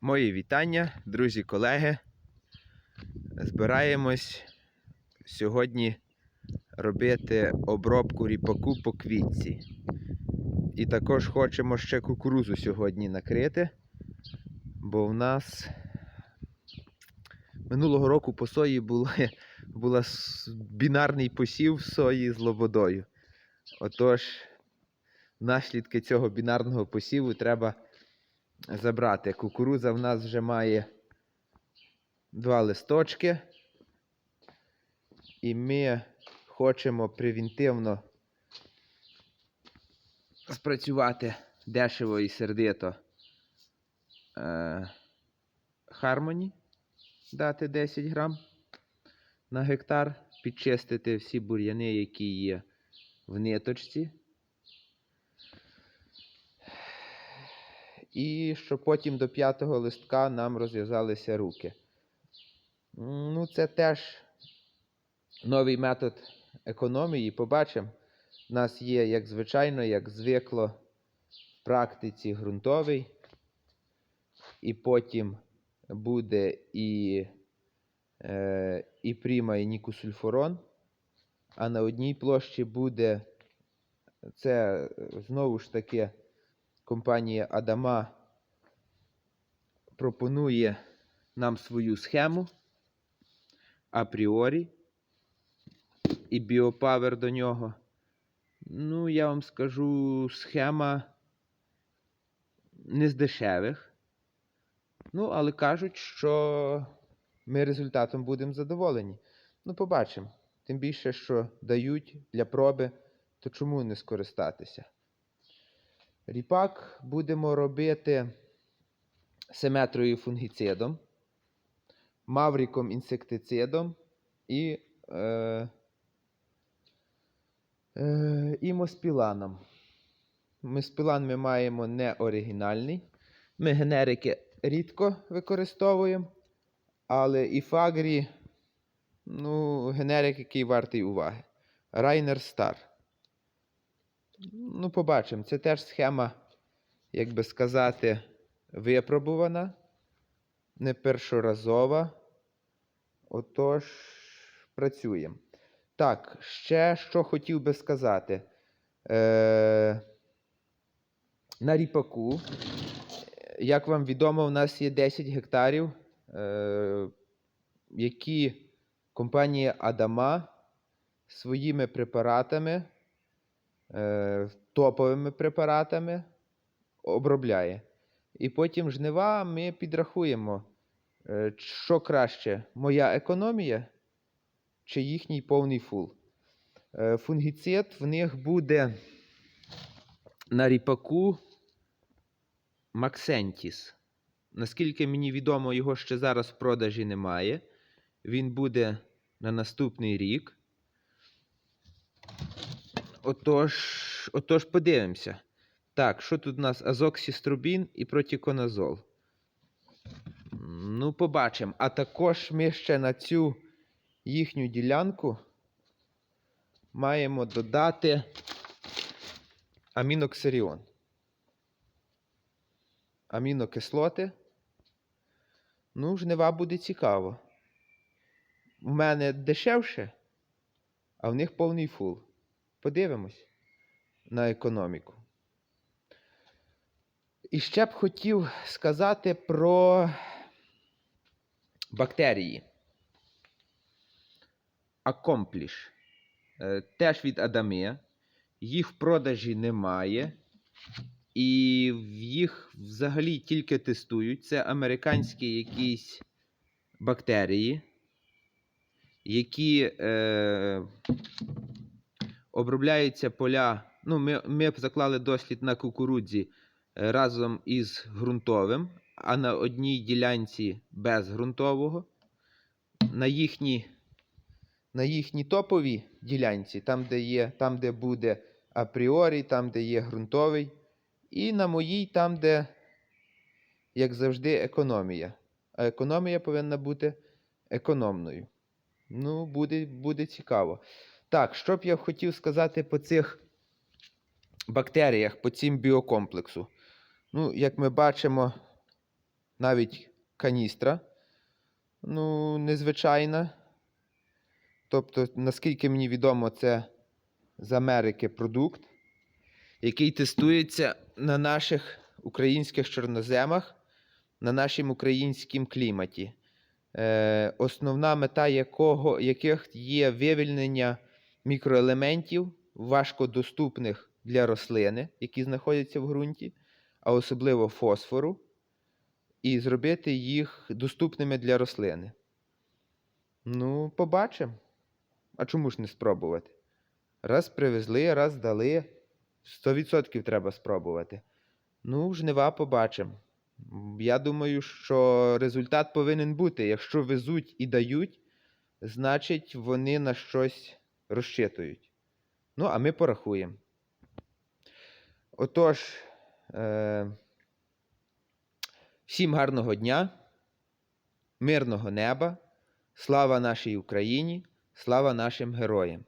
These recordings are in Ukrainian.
Мої вітання, друзі, колеги. Збираємось сьогодні робити обробку ріпаку по квітці. І також хочемо ще кукурузу сьогодні накрити, бо в нас минулого року по сої були, була бінарний посів сої з лободою. Отож, наслідки цього бінарного посіву треба забрати. Кукуруза в нас вже має два листочки. І ми хочемо превентивно спрацювати дешево і сердито е, Harmony дати 10 грам на гектар, підчистити всі бур'яни, які є в ниточці. І щоб потім до п'ятого листка нам розв'язалися руки. Ну, це теж новий метод економії. Побачимо. У нас є, як звичайно, як звикло в практиці ґрунтовий. І потім буде і, е, і пріма, і нікусульфурон. А на одній площі буде це знову ж таки компанія Адама пропонує нам свою схему апріорі і біопавер до нього. Ну, я вам скажу, схема не з дешевих. Ну, але кажуть, що ми результатом будемо задоволені. Ну, побачимо. Тим більше, що дають для проби, то чому не скористатися? Ріпак будемо робити семетрою фунгіцидом, мавріком інсектицидом і, е, е, і моспіланом. Моспілан ми маємо не оригінальний. Ми генерики рідко використовуємо, але і фагрі, ну, генерик, який вартий уваги. Райнер Стар. Ну, побачимо. Це теж схема, як би сказати, випробувана, не першоразова. Отож, працюємо. Так, ще що хотів би сказати. Е, на ріпаку, як вам відомо, у нас є 10 гектарів, е, які компанія Адама своїми препаратами топовими препаратами обробляє. І потім жнива ми підрахуємо, е, що краще, моя економія чи їхній повний фул. Е, Фунгіцид в них буде на ріпаку Максентіс. Наскільки мені відомо, його ще зараз в продажі немає. Він буде на наступний рік. Отож, отож подивимося. Так, що тут у нас? Азоксіструбін і протіконазол. Ну, побачимо. А також ми ще на цю їхню ділянку маємо додати аміноксаріон. Амінокислоти. Ну, жнива буде цікаво. У мене дешевше, а в них повний фул. Подивимось на економіку. І ще б хотів сказати про бактерії. Акомпліш. Е, Теж від Адаме. Їх в продажі немає. І їх взагалі тільки тестують. Це американські якісь бактерії, які е, обробляються поля. Ну, ми, ми заклали дослід на кукурудзі е, разом із ґрунтовим, а на одній ділянці без ґрунтового. На їхній, на їхній топовій ділянці, там, де є, там, де буде апріорі, там, де є ґрунтовий, і на моїй, там, де, як завжди, економія. А економія повинна бути економною. Ну, буде, буде цікаво. Так, що б я хотів сказати по цих бактеріях, по цим біокомплексу. Ну, як ми бачимо, навіть каністра. Ну, незвичайна. Тобто, наскільки мені відомо, це з Америки продукт, який тестується на наших українських чорноземах, на нашому українському кліматі. Е, основна мета якого, яких є вивільнення мікроелементів, важкодоступних для рослини, які знаходяться в ґрунті, а особливо фосфору, і зробити їх доступними для рослини. Ну, побачимо. А чому ж не спробувати? Раз привезли, раз дали. 100% треба спробувати. Ну, жнива побачимо. Я думаю, що результат повинен бути. Якщо везуть і дають, значить вони на щось розчитують. Ну, а ми порахуємо. Отож, е- всім гарного дня, мирного неба, слава нашій Україні, слава нашим героям.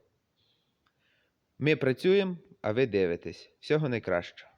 Ми працюємо, а ви дивитесь. Всього найкращого.